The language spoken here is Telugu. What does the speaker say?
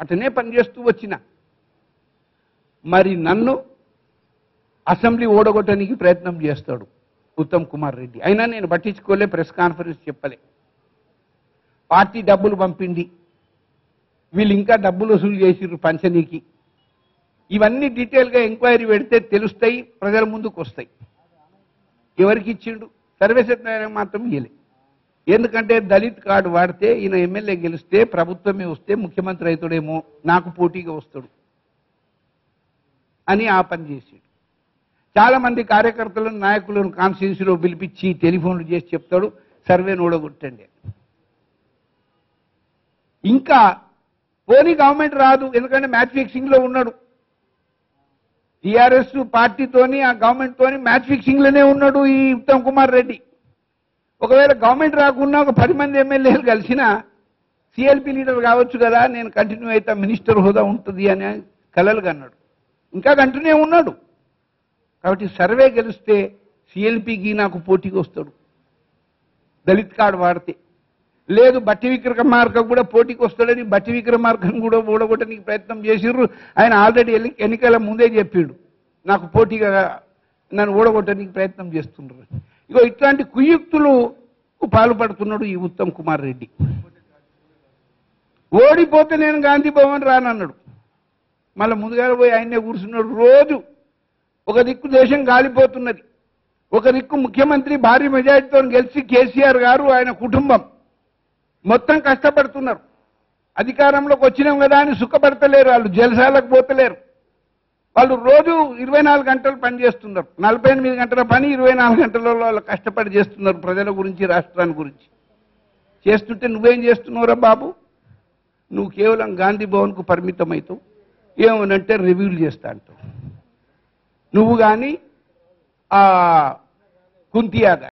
అటనే పనిచేస్తూ వచ్చిన. మరి నన్ను అసెంబ్లీ ఓడగొట్టడానికి ప్రయత్నం చేస్తాడు ఉత్తమ్ కుమార్ రెడ్డి. అయినా నేను పట్టించుకోలే ప్రెస్ కాన్ఫరెన్స్ చెప్పలే. పార్టీ డబ్బులు పంపింది. వీళ్ళు ఇంకా డబ్బులు వసూలు చేసిర్రు పంచనీకి. ఇవన్నీ డీటెయిల్గా ఎంక్వైరీ పెడితే తెలుస్తాయి ప్రజల ముందుకు వస్తాయి. ఎవరికి ఇచ్చిండు? సర్వేసత్నారాయణ మాత్రం ఇయ్యలే. ఎందుకంటే దళిత్ కార్డు వాడితే ఈయన ఎమ్మెల్యే గెలిస్తే ప్రభుత్వమే వస్తే ముఖ్యమంత్రి అవుతాడేమో నాకు పోటీగా వస్తాడు అని ఆ పని చేసాడు చాలామంది కార్యకర్తలను నాయకులను కాన్స్టిట్యూన్సీలో పిలిపించి టెలిఫోన్లు చేసి చెప్తాడు సర్వేను ఓడగొట్టండి ఇంకా పోనీ గవర్నమెంట్ రాదు ఎందుకంటే మ్యాచ్ ఫిక్సింగ్లో ఉన్నాడు. టీఆర్ఎస్ పార్టీతోని ఆ గవర్నమెంట్తోని మ్యాచ్ ఫిక్సింగ్లోనే ఉన్నాడు ఈ ఉత్తమ్ కుమార్ రెడ్డి. ఒకవేళ గవర్నమెంట్ రాకున్నా ఒక పది మంది ఎమ్మెల్యేలు కలిసిన సిఎల్పి లీడర్ కావచ్చు కదా నేను కంటిన్యూ అయితే మినిస్టర్ హోదా ఉంటుంది అని కలలు కన్నాడు. ఇంకా కంటిన్యూ ఉన్నాడు. కాబట్టి సర్వే గెలిస్తే సిఎల్పికి నాకు పోటీకి వస్తాడు. దళిత్ కార్డు వాడితే. లేదు బట్టి విక్రమార్క కూడా పోటీకి వస్తాడని బట్టి విక్రమార్కం కూడా ఓడగొట్టడానికి ప్రయత్నం చేసిర్రు. ఆయన ఆల్రెడీ ఎన్నికల ముందే చెప్పాడు. నాకు పోటీగా నన్ను ఓడగొట్టడానికి ప్రయత్నం చేస్తుండ్రు. ఇగో ఇట్లాంటి కుయుక్తులు పాల్పడుతున్నాడు ఈ ఉత్తమ్ కుమార్ రెడ్డి. ఓడిపోతే నేను గాంధీ భవన్ రానన్నాడు. మళ్ళీ ముందుగా పోయి ఆయన్నే కూర్చున్నాడు. రోజు ఒక దిక్కు దేశం గాలిపోతున్నది. ఒక దిక్కు ముఖ్యమంత్రి భారీ మెజార్టీతో గెలిచి కేసీఆర్ గారు ఆయన కుటుంబం. మొత్తం కష్టపడుతున్నారు. అధికారంలోకి వచ్చినాం కదా అని సుఖపడతలేరు వాళ్ళు. జలసాలకు పోతలేరు. వాళ్ళు రోజు ఇరవై నాలుగు గంటలు పని చేస్తున్నారు. నలభై ఎనిమిది గంటల పని ఇరవై నాలుగు గంటలలో వాళ్ళు కష్టపడి చేస్తున్నారు ప్రజల గురించి రాష్ట్రాన్ని గురించి. చేస్తుంటే నువ్వేం చేస్తున్నావురా బాబు? నువ్వు కేవలం గాంధీ భవన్కు పరిమితం అవుతావు. ఏమనంటే రివ్యూలు చేస్తా అంటావు. నువ్వు కానీ కుంతియాగా